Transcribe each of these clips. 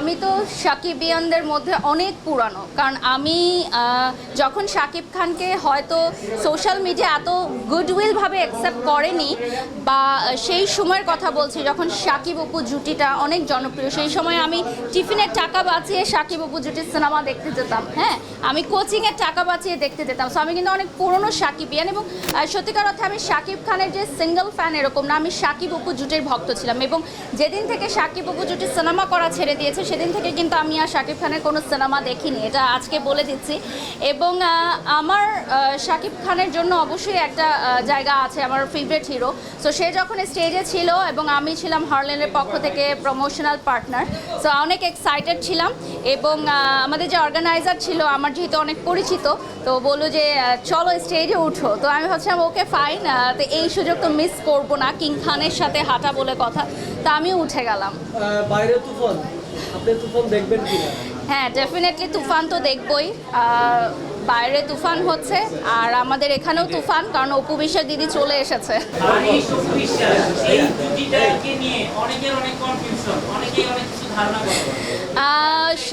আমি তো সাকিবিয়ানদের মধ্যে অনেক পুরানো। কারণ আমি যখন শাকিব খানকে হয়তো সোশ্যাল মিডিয়া এত গুডউইলভাবে অ্যাকসেপ্ট করেনি, বা সেই সময়ের কথা বলছি, যখন সাকিব অপু জুটিটা অনেক জনপ্রিয়, সেই সময় আমি টিফিনের টাকা বাঁচিয়ে সাকিব অপু জুটির সিনেমা দেখতে যেতাম হ্যাঁ? আমি কোচিংয়ের টাকা বাঁচিয়ে দেখতে যেতাম। সো আমি কিন্তু অনেক পুরনো সাকিবিয়ান এবং সত্যিকার অর্থে আমি সাকিব খানের যে সিঙ্গেল ফ্যান এরকম না, আমি সাকিব অপু জুটির ভক্ত ছিলাম এবং যেদিন থেকে সাকিব অপু জুটি সিনেমা করা ছেড়ে দিয়েছে সেদিন থেকে কিন্তু আমি আর শাকিব খানের কোনো সিনেমা দেখিনি, এটা আজকে বলে দিচ্ছি। এবং আমার শাকিব খানের জন্য অবশ্যই একটা জায়গা আছে আমার ফেভারিট হিরো সো সে যখন স্টেজে ছিল এবং আমি ছিলাম হারলেনের পক্ষ থেকে প্রমোশনাল পার্টনার সো অনেক এক্সাইটেড ছিলাম। এবং আমাদের যে অর্গানাইজার ছিল, আমার যেহেতু অনেক পরিচিত, তো বলল যে চলো স্টেজে উঠো। তো আমি ভাবছিলাম, ওকে ফাইন তো এই সুযোগ তো মিস করব না। কিং খানের সাথে হাঁটা বলে কথা। তা আমিও উঠে গেলাম। বাইরে তুফান? আপনি তুফান দেখবেন কিনা? হ্যাঁ ডেফিনেটলি তুফান তো দেখবই। বাইরে তুফান হচ্ছে আর আমাদের এখানেও তুফান কারণ অপু বিশ্বাস দিদি চলে এসেছে। অনেকের অনেক কনফিউশন অনেকেই অনেক কিছু ধারণা করে। আহ,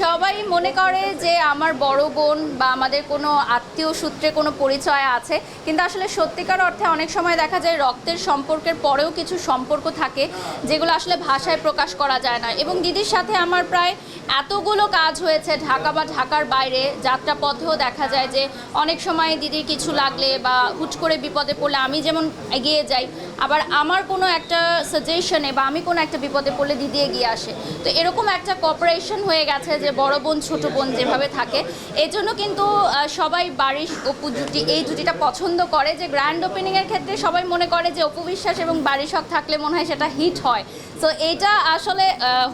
সবাই মনে করে যে আমার বড় বোন বা আমাদের কোনো আত্মীয় সূত্রে কোনো পরিচয় আছে, কিন্তু আসলে সত্যিকার অর্থে অনেক সময় দেখা যায় রক্তের সম্পর্কের পরেও কিছু সম্পর্ক থাকে যেগুলো আসলে ভাষায় প্রকাশ করা যায় না। এবং দিদির সাথে আমার প্রায় এতগুলো কাজ হয়েছে ঢাকা বা ঢাকার বাইরে যাত্রা পথেও দেখা যায় যে অনেক সময় দিদির কিছু লাগলে বা হুট করে বিপদে পড়লে আমি যেমন এগিয়ে যাই, আবার আমার কোনো একটা সাজেশনে বা আমি কোনো একটা বিপদে পড়লে দিদি এগিয়ে আসে। তো এরকম একটা কপারেশন হয়ে গেছে যে বড় বোন, ছোট বোন যেভাবে থাকে। এই জন্য কিন্তু সবাই বাড়ির অপু জুটি, এই জুটিটা পছন্দ করে যে গ্র্যান্ড ওপেনিংয়ের ক্ষেত্রে সবাই মনে করে যে অপু বিশ্বাস এবং সব থাকলে মনে হয় সেটা হিট হয়। সো এটা আসলে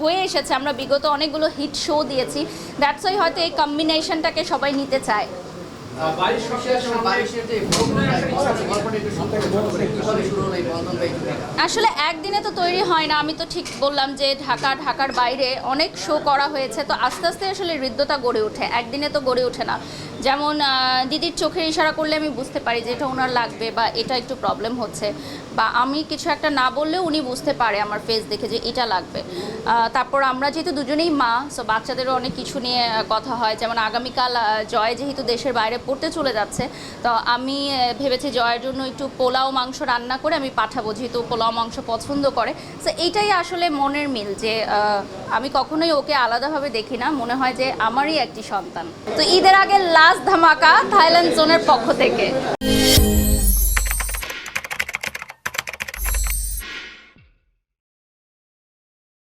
হয়ে এসেছে। আমরা বিগত অনেকগুলো হিট শো দিয়েছি। দ্যাটস ওই হয়তো এই কম্বিনেশনটাকে সবাই নিতে চায়। আসলে একদিনে তো তৈরি হয় না। আমি তো ঠিক বললাম যে ঢাকা ঢাকার বাইরে অনেক শো করা হয়েছে। তো আস্তে আস্তে আসলে হৃদ্যতা গড়ে ওঠে। একদিনে তো গড়ে ওঠে না। যেমন দিদির চোখের ইশারা করলে আমি বুঝতে পারি যে এটা ওনার লাগবে বা এটা একটু প্রবলেম হচ্ছে। বা আমি কিছু একটা না বললেও উনি বুঝতে পারে আমার ফেস দেখে যে এটা লাগবে। তারপর আমরা যেহেতু দুজনেই মা সো বাচ্চাদেরও অনেক কিছু নিয়ে কথা হয়। যেমন আগামীকাল জয় যেহেতু দেশের বাইরে পড়তে চলে যাচ্ছে, তো আমি ভেবেছি জয়ের জন্য একটু পোলাও মাংস রান্না করে আমি পাঠাবো, যেহেতু পোলাও মাংস পছন্দ করে। সো এইটাই আসলে মনের মিল যে আমি কখনোই ওকে আলাদাভাবে দেখি না। মনে হয় যে আমারই একটি সন্তান। তো ঈদের আগে লাস্ট ধামাকা থাইল্যান্ড জোনের পক্ষ থেকে।